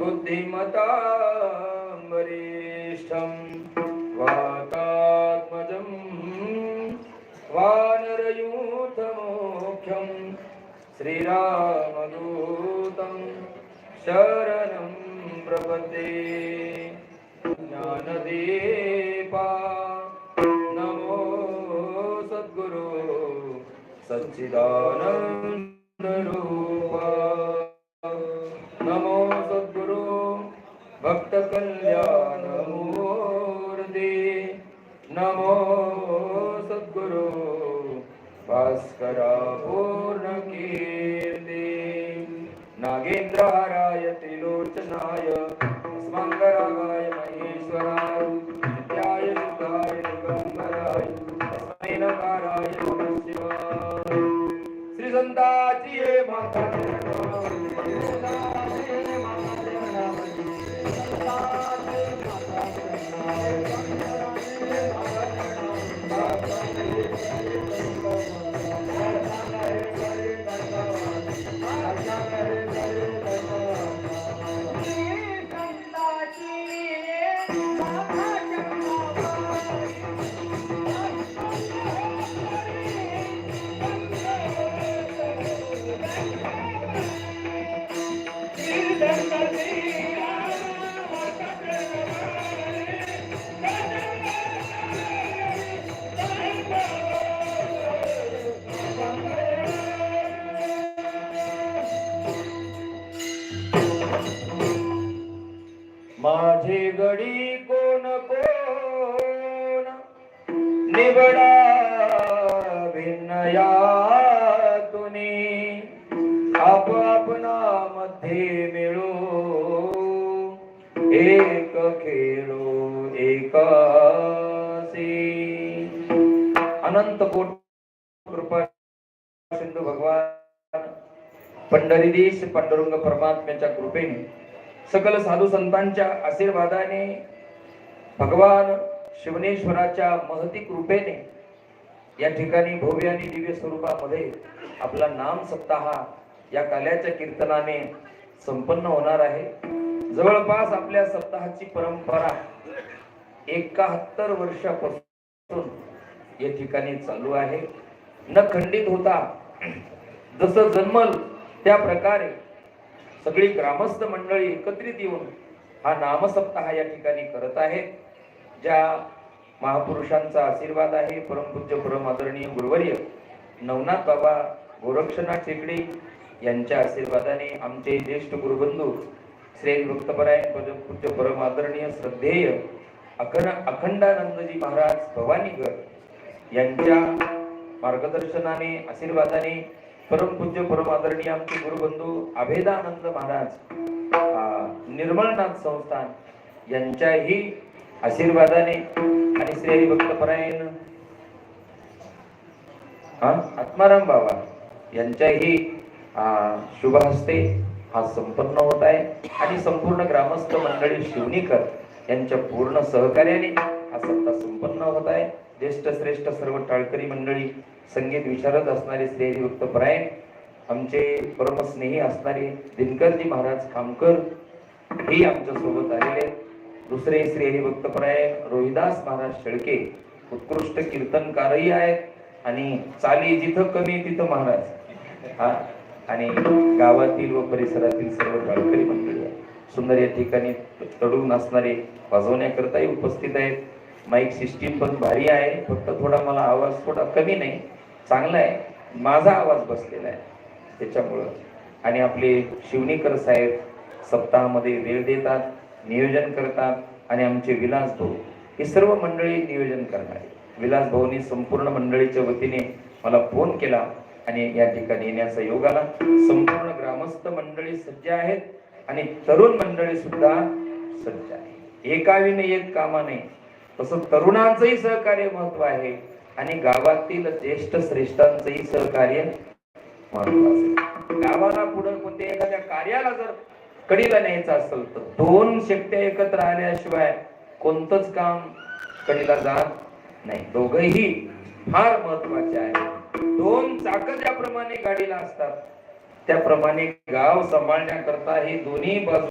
बुद्धिमतां वातात्मजं वानरयूथमोख्यं श्रीरामदूतं शरणं प्रपते ज्ञानदीपा नमो सद्गुरु सच्चिदानन्दरूपा। नमो भास्करा पूर्ण कीर्ती नागेंद्रहाराय त्रिलोचनाय स्मंगरागाय महेश्वराय नित्याय शुद्धाय दिगंबराय तस्मै नकाराय नमः शिवाय श्री संताची हे माता Thank you. माझे गडी कोण कोण निवडा भिन्न यातुनी. आप आपणा मध्ये मिळू एक खेळो एकासी अनंत कोट कृपा सिंधू भगवान. पंढरीदेश पांडुरंग परमात्म्याच्या कृपेने सकल साधू संतांच्या आशीर्वादाने भगवान शिवनेश्वराच्या महती कृपेने या ठिकाणी भव्य आणि दिव्य स्वरूपामध्ये आपला नाम सप्ताह या काल्याच्या कीर्तनाने संपन्न होणार आहे. जवळपास आपल्या सप्ताहाची परंपरा एकाहत्तर वर्षापासून या ठिकाणी चालू आहे. न खंडित होता. जसं जन्मल त्या प्रकारे सगळी ग्रामस्थ मंडळी एकत्रित येऊन हा नामसप्ताह या ठिकाणी करत आहेत ज्या महापुरुषांचा आशीर्वाद आहे. परमपूज्य परम आदरणीय गुरुवर्य नवनाथ बाबा गोरक्षनाथ टेकडे यांच्या आशीर्वादाने आमचे ज्येष्ठ गुरुबंधू श्री भक्तपरायण पूज्य परम आदरणीय श्रद्धेय अखंड अखंडानंदजी महाराज भवानीकर यांच्या मार्गदर्शनाने आशीर्वादाने परमपूज्य परम आदरणीय आमचे गुरुबंधू अभेदानंद महाराज निर्मळनाथ संस्थान यांच्याही आशीर्वादाने आणि श्री भक्तपरायण हा आत्माराम बाबा यांच्याही अं, शुभ हस्ते हा संपन्न होत आहे. आणि संपूर्ण ग्रामस्थ मंडळी शिवणीकर यांच्या पूर्ण सहकार्याने हा सप्ताह संपन्न होत आहे. ज्येष्ठ श्रेष्ठ सर्व टाळकरी मंडळी संगीत विशारद असणारे श्री हरिभक्त परायण आमचे परमस्नेही असणारे दिनकरजी महाराज कामकर ही आमच्यासोबत आलेले आहेत. दुसरे श्री हरिभक्त परायण रोहिदास महाराज शेळके उत्कृष्ट कीर्तनकारही आहेत. आणि चाली जिथं कमी तिथं महाराज. हा आणि गावातील व परिसरातील सर्व टाळकरी मंडळी सुंदर या ठिकाणी तडून असणारे वाजवण्याकरताही उपस्थित आहेत. माईक सिस्टीम पण भारी आहे. फक्त थोडा मला आवाज थोडा कमी नाही चांगला आहे. माझा आवाज बसलेला आहे त्याच्यामुळं. आणि आपले शिवणीकर साहेब सप्ताहामध्ये वेळ देतात नियोजन करतात आणि आमचे विलास भाऊ हे सर्व मंडळी नियोजन करणारे. विलास भाऊनी संपूर्ण मंडळीच्या वतीने मला फोन केला आणि या ठिकाणी येण्याचा योग आला. संपूर्ण ग्रामस्थ मंडळी सज्ज आहेत आणि तरुण मंडळी सुद्धा सज्ज आहे एकाविने एक कामा नाही तसं तरुणांचंही सहकार्य महत्त्व आहे आणि गावातील ज्येष्ठ श्रेष्ठांचंही सहकार्य महत्वाचं गावाला पुढे कोणत्या एखाद्या कार्याला जर कडीला न्यायचं असेल तर दोन शक्त्या एकत्र आल्याशिवाय कोणतंच काम कडीला जात नाही. दोघही फार महत्त्वाचे आहे दोन चाक ज्याप्रमाणे गाडीला असतात त्याप्रमाणे गाव सांभाळण्याकरता हे दोन्ही बाजू